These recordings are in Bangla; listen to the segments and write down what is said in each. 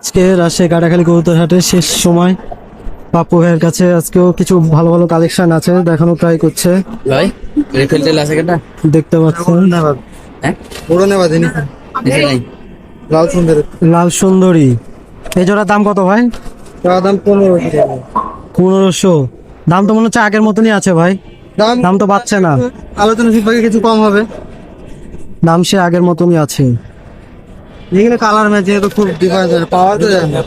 আজকে রাজশাহী কাটাখালী কবুতর হাটের শেষ সময়। পাপ্পু ভাইয়ের কাছে আজকেও কিছু ভালো ভালো কালেকশন আছে দেখানো ট্রাই করছে। ভাই রিফিল তেল আছে কেটা? দেখতে পাচ্ছেন। হ্যাঁ? পুরো নেবা জিনিস লাল সুন্দর। লাল সুন্দরী। এই জোড়ার দাম কত ভাই? তার দাম পনেরো পনেরোশো। দাম তো মনে হচ্ছে আগের মতনই আছে ভাই। দাম দাম তো বাড়ছে না। আলোচনা ফিডব্যাকে কিছু কম হবে। দাম সে আগের মতনই আছে। এখানে কালার ম্যাচ যেহেতু খুব ডিফারেন্স আছে পাওয়া তো যায়। না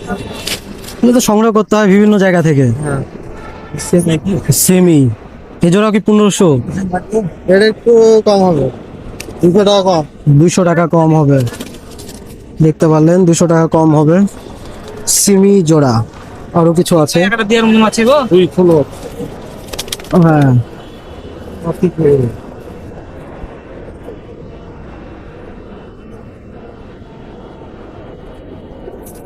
এগুলো তো সংগ্রহ করতে হয় বিভিন্ন জায়গা থেকে। হ্যাঁ। সেমি এই জোড়া কি পনেরোশো? এটা একটু কম হবে। দুশো টাকা কম। দুশো টাকা কম হবে। দেখতে পারলেন দুশো টাকা কম হবে। সিমি জোড়া। আরও কিছু আছে? দুই ফুলো হ্যাঁ।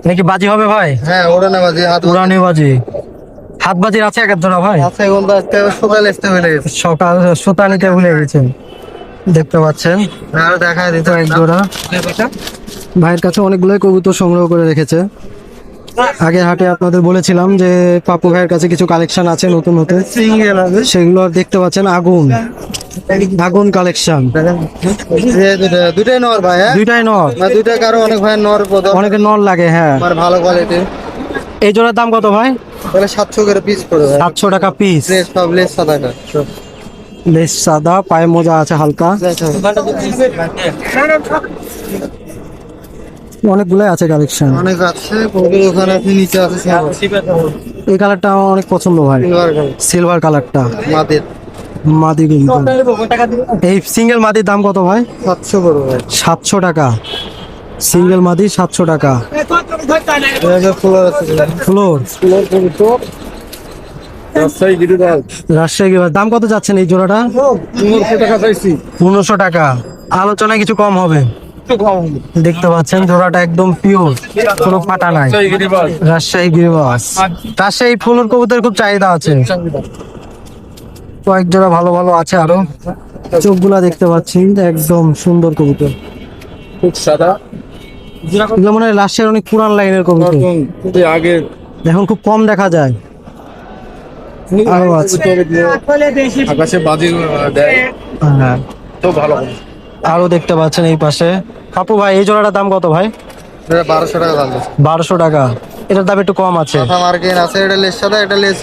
নাকি বাজি হবে ভাই? হ্যাঁ ওরা নেবা যে হাত উড়ানি বাজি। হাত বাজির আছে এক জোড়া ভাই? আছে এখন সকালে আসতে হলে সকাল সোতা নিতে ভুলে গেছেন দেখতে পাচ্ছেন? আরও দেখা দিতে এক জোড়া। ভাইয়ের কাছে অনেকগুলোই কবুতর সংগ্রহ করে রেখেছে। আগের হাটে আপনাদের বলেছিলাম যে পাপু ভাইয়ের কাছে কিছু কালেকশন আছে নতুন নতুন সিঙ্গেল আছে। সেগুলো আর দেখতে পাচ্ছেন আগুন। আগুন কালেকশন দুটাই নর ভাই হ্যাঁ? নর। কারও অনেক ভাই নর অনেকে নর লাগে হ্যাঁ। ভালো কোয়ালিটির এই জোড়ার দাম কত ভাই? তাহলে সাতশো করে পিস পড়ে ভাই সাতশো টাকা পিস লেস সব লেস সাদা লেস সাদা পায়ে মোজা আছে হালকা। অনেকগুলোই আছে কালেকশন অনেক আছে ওখানে আছে নিচে আছে এই কালারটা আমার অনেক পছন্দ ভাই। সিলভার সিলভার কালারটা মাদের মাদি এই সিঙ্গেল মাদির দাম কত ভাই? সাতশো করে ভাই। সাতশো টাকা। সিঙ্গেল মাদি সাতশো টাকা। ফুলার রাজশাহী দাম কত যাচ্ছেন এই জোড়াটা? পনেরোশো টাকা চাইছি। পনেরোশো টাকা। আলোচনায় কিছু কম হবে। দেখতে পাচ্ছেন জোড়াটা একদম পিওর কোনো ফাটা নাই। রাজশাহী গিরিবাস রাজশাহী ফুলের কবুতর খুব চাহিদা আছে। কয়েক জোড়া ভালো ভালো আছে আরও। চোখগুলা দেখতে পাচ্ছি একদম সুন্দর কবুতর। খুব সাদা। এগুলো মনে হয় রাজশাহীর অনেক পুরান লাইনের কবুতর। আগে এখন খুব কম দেখা যায়। আরও আছে। আকাশে বাজি দেয়। হ্যাঁ। তো ভালো আরও দেখতে পাচ্ছেন এই পাশে। কাপু ভাই এই জোড়াটার দাম কত ভাই? বারোশো টাকা বারোশো টাকা। এটার দাম একটু কম আছে। মার্কিন আছে এটা লেস সাদা এটা লেস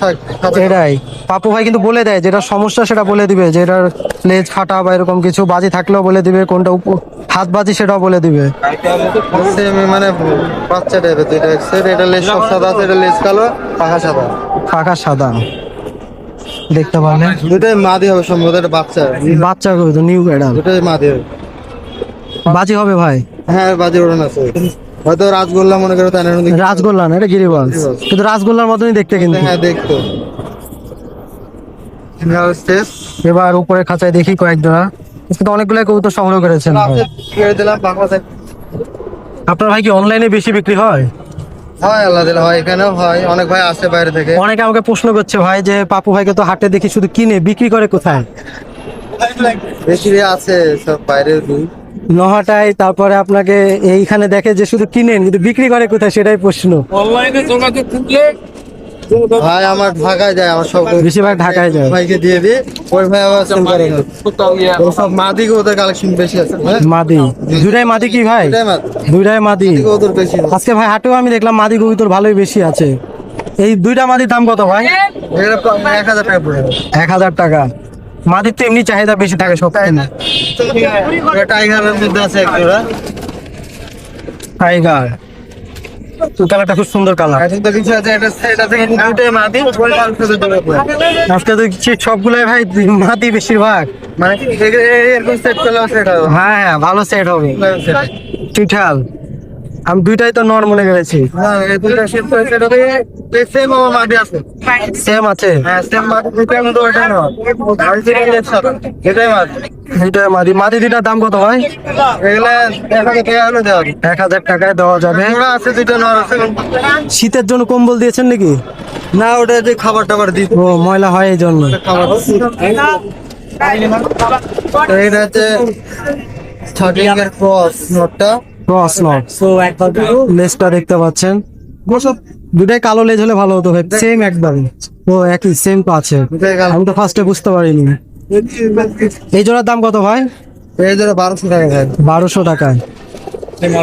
এটাই। পাপু ভাই কিন্তু বলে দেয় যেটা সমস্যা সেটা বলে দিবে যে এটার লেজ ফাটা বা এরকম কিছু বাজি থাকলেও বলে দিবে কোনটা হাত বাজি সেটাও বলে দিবে। মানে বাচ্চা টাইপের দুইটা সেট এটা লেস সব সাদা আছে এটা লেস কালো পাখা সাদা। ফাঁকা সাদা। দেখতে পারলেন দুটাই মাদি হবে সম্ভবত এটা বাচ্চা। বাচ্চা তো নিউ এডাল দুটাই মাদি হবে। বাজি হবে ভাই? হ্যাঁ বাজি ওড়ান আছে। হয়তো রাজগোল্লা মনে করো তাই রাজগোল্লা না এটা গিরিবাস কিন্তু রাজগোল্লার মতনই দেখতে কিন্তু। হ্যাঁ দেখতো। এবার উপরে খাঁচায় দেখি কয়েক জোড়া আজকে অনেকগুলো কবুতর সংগ্রহ করেছেন দিলাম আপনার ভাই কি অনলাইনে বেশি বিক্রি হয়? হয় আল্লাহ হয় এখানেও হয়। অনেক ভাই আসে বাইরে থেকে। অনেকে আমাকে প্রশ্ন করছে ভাই যে পাপু ভাইকে তো হাটে দেখি শুধু কিনে বিক্রি করে কোথায়? বেশি আছে সব বাইরে দুই। নহাটায় তারপরে আপনাকে এইখানে দেখে যে শুধু কিনেন কিন্তু বিক্রি করে কোথায় সেটাই প্রশ্ন। অনলাইনে যোগাযোগ করলে ভাই আমার ঢাকায় যায় আমার সব বেশিরভাগ ঢাকায় যায়। ভাইকে দিয়ে দিই। ওই ভাই আবার সেল করে ও সব মাদি ওদের কালেকশন বেশি আছে হ্যাঁ? মাদি। দুইটাই মাদি কি ভাই? মাদি। দুইটাই মাদি। ওদের বেশি আছে। আজকে ভাই হাটেও আমি দেখলাম মাদি তোর ভালোই বেশি আছে। এই দুইটা মাদির দাম কত ভাই? এক হাজার টাকা। এক হাজার টাকা। মাদির তো এমনি চাহিদা বেশি থাকে সব এটা টাইগারের মধ্যে আছে এক জোড়া টাইগার কালারটা খুব সুন্দর কালার যাবে। আজকে দেখছি সবগুলাই ভাই বেশিরভাগ। মানে হ্যাঁ হ্যাঁ ভালো সেট হবে। আমি দুইটাই তো নর মনে করেছি হ্যাঁ সেম আছে? হ্যাঁ মাদি মাদি এটা দুইটার দাম কত এক হাজার টাকায় দেওয়া যাবে। আছে শীতের জন্য কম্বল দিয়েছেন নাকি? না ওটা যে খাবার টাবার ও ময়লা হয় এই জন্য। খাবার। এইটা হচ্ছে ক্রস নোটটা। ক্রস নট লেজটা দেখতে পাচ্ছেন। দুটাই কালো লেজ হলে ভালো হতো ভাই। সেম একদম। ও একই সেম তো আছে। আমি তো ফার্স্টে বুঝতে পারিনি। এই জোড়ার দাম কত ভাই? এই জোড়া বারোশো টাকা ভাই। বারোশো টাকায়।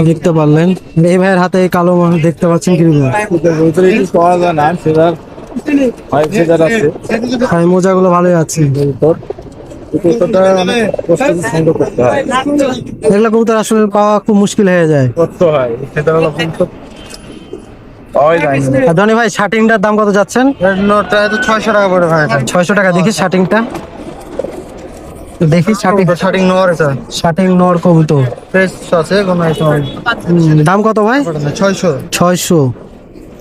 দেখতে পারলেন। এই ভাইয়ের হাতে কালো দেখতে পাচ্ছেন কি ভাই? মোজাগুলো ভালোই আছে। কুকুরটা অনেক কষ্ট সংগ্রহ করতে হয়। এগুলো কবুতর আসলে পাওয়া খুব মুশকিল হয়ে যায়। করতে হয় সেটা হলো কিন্তু পাওয়াই যায় না। আর ধনী ভাই শার্টিংটার দাম কত যাচ্ছেন? নোটটা তো ছয়শো টাকা পড়ে ভাই। ছয়শো টাকা দেখি শার্টিংটা। দেখি শার্টিং। শার্টিং নোয়ার এটা। শার্টিং কবুতর। ফ্রেশ আছে কোনো দাম কত ভাই? ছয়শো। ছয়শো।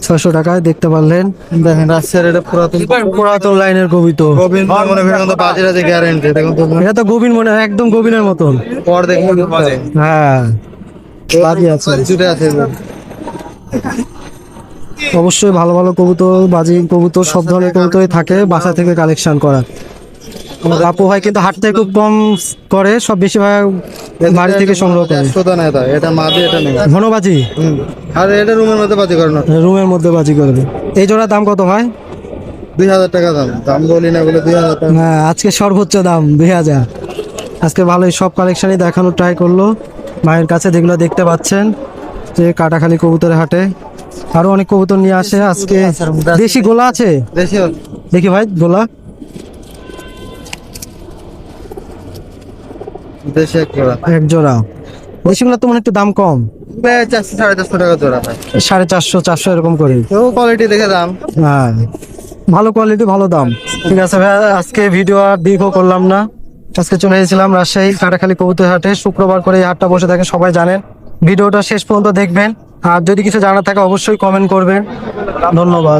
ছয়শো টাকায় দেখতে পারলেন। দেখেন রাজশাহীর এটা পুরাতন পুরাতন লাইনের কবিতো। গোবিন্দ মনে করেন কিন্তু বাজির আছে গ্যারেন্টি দেখুন তো এটা তো গোবিন মনে হয় একদম গোবিনের মতন। পর দেখুন হ্যাঁ। বাজি আছে। দুটো আছে অবশ্যই ভালো ভালো কবুতর বাজি কবুতর সব ধরনের কবুতরই থাকে বাসা থেকে কালেকশন করা আপু ভাই কিন্তু হাট থেকে খুব কম করে সব বেশিরভাগ বাড়ি থেকে সংগ্রহ করে। নেই এটা এটা মাঝে এটা নেই ঘন বাজি আর এটা রুমের মধ্যে বাজি করানো রুমের মধ্যে বাজি করবে এই জোড়ার দাম কত ভাই? দুই হাজার টাকা দাম। দাম বলি না বলে দুই হাজার টাকা। হ্যাঁ আজকে সর্বোচ্চ দাম দুই হাজার। আজকে ভালোই সব কালেকশনই দেখানোর ট্রাই করল। মায়ের কাছে যেগুলো দেখতে পাচ্ছেন যে কাটাখালি কবুতরের হাটে। আরও অনেক কবুতর নিয়ে আসে আজকে। দেশি গোলা আছে? দেশি দেখি ভাই গোলা। দেশি এক জোড়া। এক জোড়া। দেশিগুলো তো মনে একটু দাম কম। চারশো সাড়ে চারশো টাকা জোড়া ভাই। সাড়ে চারশো চারশো এরকম করে তো কোয়ালিটি দেখে দাম। হ্যাঁ। ভালো কোয়ালিটি ভালো দাম। ঠিক আছে ভাই আজকে ভিডিও আর দীর্ঘ করলাম না। আজকে চলে এসেছিলাম রাজশাহী কাটাখালী কবুতর হাটে শুক্রবার করে এই হাটটা বসে থাকে সবাই জানেন। ভিডিওটা শেষ পর্যন্ত দেখবেন। আর যদি কিছু জানা থাকে অবশ্যই কমেন্ট করবেন। ধন্যবাদ।